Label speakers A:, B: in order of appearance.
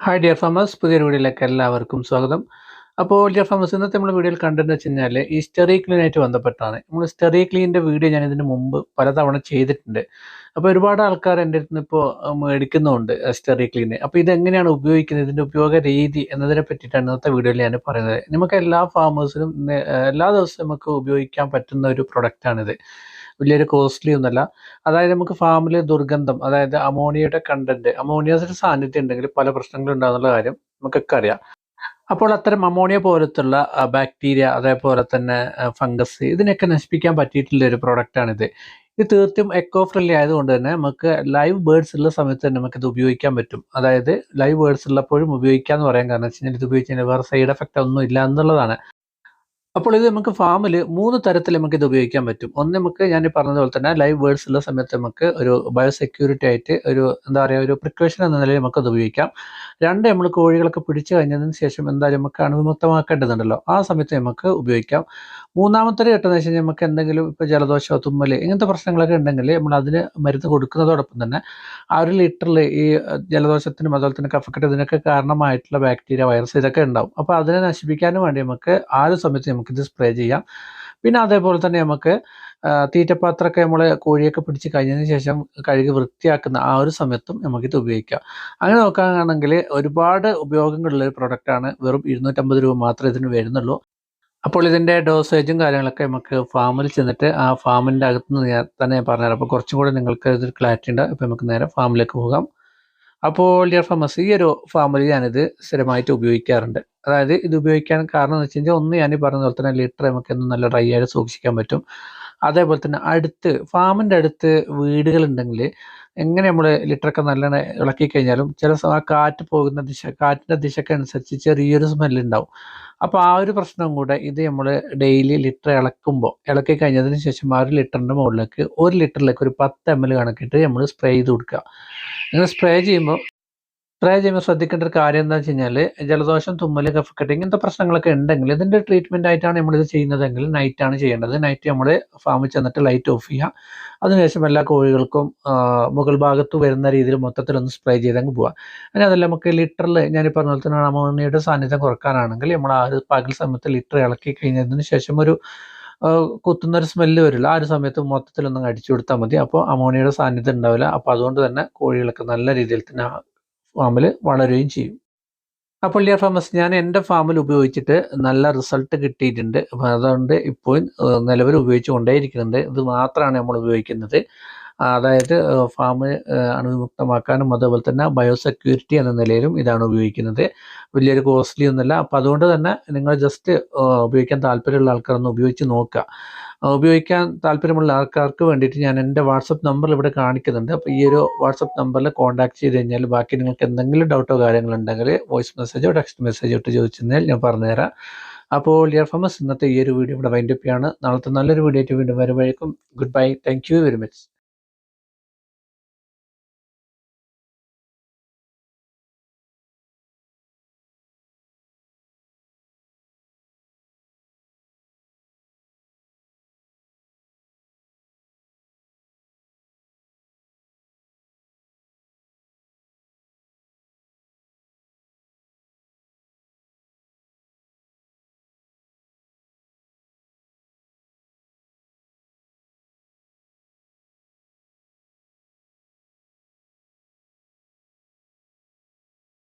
A: Hi dear farmers പുതിയൊരു വീഡിയോയിലേക്ക് എല്ലാവർക്കും സ്വാഗതം. അപ്പോൾ ഡിയർ ഫാമേഴ്സ് ഇന്നത്തെ നമ്മൾ വീഡിയോയിൽ കണ്ടെന്ന് വെച്ച് കഴിഞ്ഞാൽ ഈ സ്റ്റെറി ക്ലീനായിട്ട് ബന്ധപ്പെട്ടാണ്. നമ്മൾ സ്റ്റെറി ക്ലീനിന്റെ വീഡിയോ ഞാൻ ഇതിന് മുമ്പ് പലതവണ ചെയ്തിട്ടുണ്ട്. അപ്പോൾ ഒരുപാട് ആൾക്കാർ എന്റെ അടുത്ത് നിന്ന് ഇപ്പോൾ മേടിക്കുന്നുണ്ട് സ്റ്റെറി ക്ലീൻ അപ്പോൾ ഇതെങ്ങനെയാണ് ഉപയോഗിക്കുന്നത്? ഇതിന്റെ ഉപയോഗ രീതി എന്നതിനെ പറ്റിയിട്ടാണ് ഇന്നത്തെ വീഡിയോയിൽ ഞാൻ പറയുന്നത്. നമുക്ക് എല്ലാ ഫാമേഴ്സിനും എല്ലാ ദിവസവും നമുക്ക് ഉപയോഗിക്കാൻ പറ്റുന്ന ഒരു പ്രൊഡക്റ്റാണിത് വലിയൊരു കോസ്റ്റ്ലി ഒന്നുമല്ല. അതായത് നമുക്ക് ഫാമിലെ ദുർഗന്ധം അതായത് അമോണിയയുടെ കണ്ടന്റ് അമോണിയസിന്റെ സാന്നിധ്യം ഉണ്ടെങ്കിൽ പല പ്രശ്നങ്ങളും ഉണ്ടാകുന്നുള്ള കാര്യം നമുക്കൊക്കെ അറിയാം. അപ്പോൾ അത്തരം അമോണിയ പോലത്തുള്ള ബാക്ടീരിയ അതേപോലെ തന്നെ ഫംഗസ് ഇതിനൊക്കെ നശിപ്പിക്കാൻ പറ്റിയിട്ടുള്ള ഒരു പ്രൊഡക്റ്റാണിത് ഇത് തീർത്തും എക്കോ ഫ്രണ്ട്ലി ആയതുകൊണ്ട് തന്നെ നമുക്ക് ലൈവ് ബേർഡ്സ് ഉള്ള സമയത്ത് തന്നെ നമുക്ക് ഇത് ഉപയോഗിക്കാൻ പറ്റും. അതായത് ലൈവ് ബേർഡ്സ് ഉള്ളപ്പോഴും ഉപയോഗിക്കാന്ന് പറയാൻ കാരണം വെച്ച് കഴിഞ്ഞാൽ ഇത് ഉപയോഗിച്ച് കഴിഞ്ഞാൽ വേറെ സൈഡ് എഫക്റ്റ് ഒന്നും ഇല്ല എന്നുള്ളതാണ്. അപ്പോൾ ഇത് നമുക്ക് ഫാമിൽ മൂന്ന് തരത്തിൽ നമുക്ക് ഇത് ഉപയോഗിക്കാൻ പറ്റും. ഒന്ന് നമുക്ക് ഞാൻ പറഞ്ഞതുപോലെ തന്നെ ലൈവ് വേർഡ്സ് ഉള്ള സമയത്ത് നമുക്ക് ഒരു ബയോസെക്യൂരിറ്റി ആയിട്ട് ഒരു എന്താ പറയുക ഒരു പ്രിക്കോഷൻ എന്ന നിലയിൽ നമുക്ക് അത് ഉപയോഗിക്കാം. രണ്ട് നമ്മൾ കോഴികളൊക്കെ പിടിച്ചു കഴിഞ്ഞതിന് ശേഷം എന്തായാലും നമുക്ക് അണുവിമുക്തമാക്കേണ്ടതുണ്ടല്ലോ. ആ സമയത്ത് നമുക്ക് ഉപയോഗിക്കാം. മൂന്നാമത്തെ ഘട്ടം എന്ന് നമുക്ക് എന്തെങ്കിലും ഇപ്പോൾ ജലദോഷമോ തുമ്മൽ ഇങ്ങനത്തെ പ്രശ്നങ്ങളൊക്കെ ഉണ്ടെങ്കിൽ നമ്മൾ അതിന് മരുന്ന് കൊടുക്കുന്നതോടൊപ്പം തന്നെ ആ ഒരു ലിറ്ററിൽ ഈ ജലദോഷത്തിനും അതുപോലെ തന്നെ കഫക്കെട്ട് ഇതിനൊക്കെ കാരണമായിട്ടുള്ള ബാക്ടീരിയ വൈറസ് ഇതൊക്കെ ഉണ്ടാവും. അപ്പോൾ അതിനെ നശിപ്പിക്കാനും വേണ്ടി നമുക്ക് ആ ഒരു സമയത്ത് നമുക്കിത് സ്പ്രേ ചെയ്യാം. പിന്നെ അതേപോലെ തന്നെ നമുക്ക് തീറ്റപ്പാത്രമൊക്കെ നമ്മൾ കോഴിയൊക്കെ പിടിച്ച് കഴിഞ്ഞതിന് ശേഷം കഴുകി വൃത്തിയാക്കുന്ന ആ ഒരു സമയത്തും നമുക്കിത് ഉപയോഗിക്കാം. അങ്ങനെ നോക്കുകയാണെങ്കിൽ ഒരുപാട് ഉപയോഗങ്ങളുള്ള ഒരു പ്രൊഡക്റ്റാണ് വെറും ഇരുന്നൂറ്റമ്പത് രൂപ മാത്രമേ ഇതിന് വരുന്നുള്ളൂ. അപ്പോൾ ഇതിന്റെ ഡോസേജും കാര്യങ്ങളൊക്കെ നമുക്ക് ഫാമിൽ ചെന്നിട്ട് ആ ഫാമിന്റെ അകത്ത് നിന്ന് ഞാൻ തന്നെ പറഞ്ഞുതരാം. അപ്പോൾ കുറച്ചും കൂടെ നിങ്ങൾക്ക് ഇതിൽ ക്ലാരിറ്റി ഉണ്ട്. അപ്പോൾ നമുക്ക് നേരെ ഫാമിലേക്ക് പോകാം. അപ്പോൾ ഡിയർ ഫാമസ് ഈ ഒരു ഫാമിൽ ഞാനിത് സ്ഥിരമായിട്ട് ഉപയോഗിക്കാറുണ്ട്. അതായത് ഇത് ഉപയോഗിക്കാൻ കാരണം എന്ന് വെച്ച് കഴിഞ്ഞാൽ ഒന്ന് ഞാൻ പറഞ്ഞ പോലെ തന്നെ ലിറ്റർ നമുക്ക് എന്നും നല്ല ഡ്രൈ ആയിട്ട് സൂക്ഷിക്കാൻ പറ്റും. അതേപോലെ തന്നെ അടുത്ത് ഫാമിന്റെ അടുത്ത് വീടുകളുണ്ടെങ്കിൽ എങ്ങനെ നമ്മൾ ലിറ്ററൊക്കെ നല്ലോണം ഇളക്കി കഴിഞ്ഞാലും ചില സമയം ആ കാറ്റ് പോകുന്ന ദിശ കാറ്റിന്റെ ദിശക്ക് അനുസരിച്ച് ചെറിയൊരു സ്മെല്ലുണ്ടാവും അപ്പോൾ ആ ഒരു പ്രശ്നം കൂടെ ഇത് നമ്മൾ ഡെയിലി ലിറ്റർ ഇളക്കുമ്പോൾ ഇളക്കി കഴിഞ്ഞതിന് ശേഷം ആ ഒരു ലിറ്ററിന്റെ മുകളിലേക്ക് ഒരു ലിറ്ററിലേക്ക് ഒരു പത്ത് എം എൽ കണക്കിട്ട് നമ്മൾ സ്പ്രേ ചെയ്ത് കൊടുക്കുക. അങ്ങനെ സ്പ്രേ ചെയ്യുമ്പോൾ സ്പ്രേ ചെയ്യുമ്പോൾ ശ്രദ്ധിക്കേണ്ട ഒരു കാര്യം എന്താ വെച്ച് കഴിഞ്ഞാൽ ജലദോഷം തുമ്മൽ കഫക്കെട്ട് ഇങ്ങനത്തെ പ്രശ്നങ്ങളൊക്കെ ഉണ്ടെങ്കിൽ ഇതിന്റെ ട്രീറ്റ്മെന്റ് ആയിട്ടാണ് നമ്മളിത് ചെയ്യുന്നതെങ്കിൽ നൈറ്റാണ് ചെയ്യേണ്ടത്. നൈറ്റ് നമ്മൾ ഫാമിൽ ചെന്നിട്ട് ലൈറ്റ് ഓഫ് ചെയ്യുക. അതിനുശേഷം എല്ലാ കോഴികൾക്കും മുകൾ ഭാഗത്ത് വരുന്ന രീതിയിൽ മൊത്തത്തിലൊന്ന് സ്പ്രേ ചെയ്തങ്ങ് പോവാം അങ്ങനെ അതല്ല നമുക്ക് ലിറ്ററിൽ ഞാൻ പറഞ്ഞ പോലെ തന്നെ അമോണിയയുടെ സാന്നിധ്യം കുറക്കാനാണെങ്കിൽ നമ്മൾ ആ ഒരു പകൽ സമയത്ത് ലിറ്റർ ഇളക്കി കഴിഞ്ഞതിന് ശേഷം ഒരു കുത്തുന്ന ഒരു സ്മെല്ല് വരില്ല. ആ ഒരു സമയത്ത് മൊത്തത്തിലൊന്നും അടിച്ചു കൊടുത്താൽ മതി. അപ്പോൾ അമോണിയയുടെ സാന്നിധ്യം ഉണ്ടാവില്ല. അപ്പോൾ അതുകൊണ്ട് തന്നെ കോഴികൾക്ക് നല്ല രീതിയിൽ തന്നെ ഫാമിൽ വളരുകയും ചെയ്യും. അപ്പോൾ ഡിയർ ഫാമസ് ഞാൻ എന്റെ ഫാമിൽ ഉപയോഗിച്ചിട്ട് നല്ല റിസൾട്ട് കിട്ടിയിട്ടുണ്ട്. അതുകൊണ്ട് ഇപ്പോൾ നിലവിൽ ഉപയോഗിച്ചു കൊണ്ടേയിരിക്കുന്നുണ്ട് ഇത് മാത്രമാണ് നമ്മൾ ഉപയോഗിക്കുന്നത്. അതായത് ഫാം അണുവിമുക്തമാക്കാനും അതുപോലെ തന്നെ ബയോസെക്യൂരിറ്റി എന്ന നിലയിലും ഇതാണ് ഉപയോഗിക്കുന്നത്. വലിയൊരു കോസ്റ്റ്ലി ഒന്നുമല്ല. അപ്പോൾ അതുകൊണ്ട് തന്നെ നിങ്ങൾ ജസ്റ്റ് ഉപയോഗിക്കാൻ താല്പര്യമുള്ള ആൾക്കാരൊന്ന് ഉപയോഗിച്ച് നോക്കുക. ഉപയോഗിക്കാൻ താല്പര്യമുള്ള ആൾക്കാർക്ക് വേണ്ടിയിട്ട് ഞാൻ എന്റെ വാട്സപ്പ് നമ്പർ ഇവിടെ കാണിക്കുന്നുണ്ട്. അപ്പോൾ ഈ ഒരു വാട്സപ്പ് നമ്പറിൽ കോൺടാക്ട് ചെയ്ത് കഴിഞ്ഞാൽ ബാക്കി നിങ്ങൾക്ക് എന്തെങ്കിലും ഡൗട്ടോ കാര്യങ്ങളുണ്ടെങ്കിൽ വോയിസ് മെസ്സേജോ ടെക്സ്റ്റ് മെസ്സേജോ ഇട്ട് ചോദിച്ചെന്നാൽ ഞാൻ പറഞ്ഞുതരാം. അപ്പോൾ ലിയർ ഫാമസ് ഇന്നത്തെ ഈ ഒരു വീഡിയോ ഇവിടെ വൈൻഡപ്പ് ചെയ്യാണ്. നാളത്തെ നല്ലൊരു വീഡിയോ ആയിട്ട് വീണ്ടും വരുമ്പോഴേക്കും good bye. Thank you very much.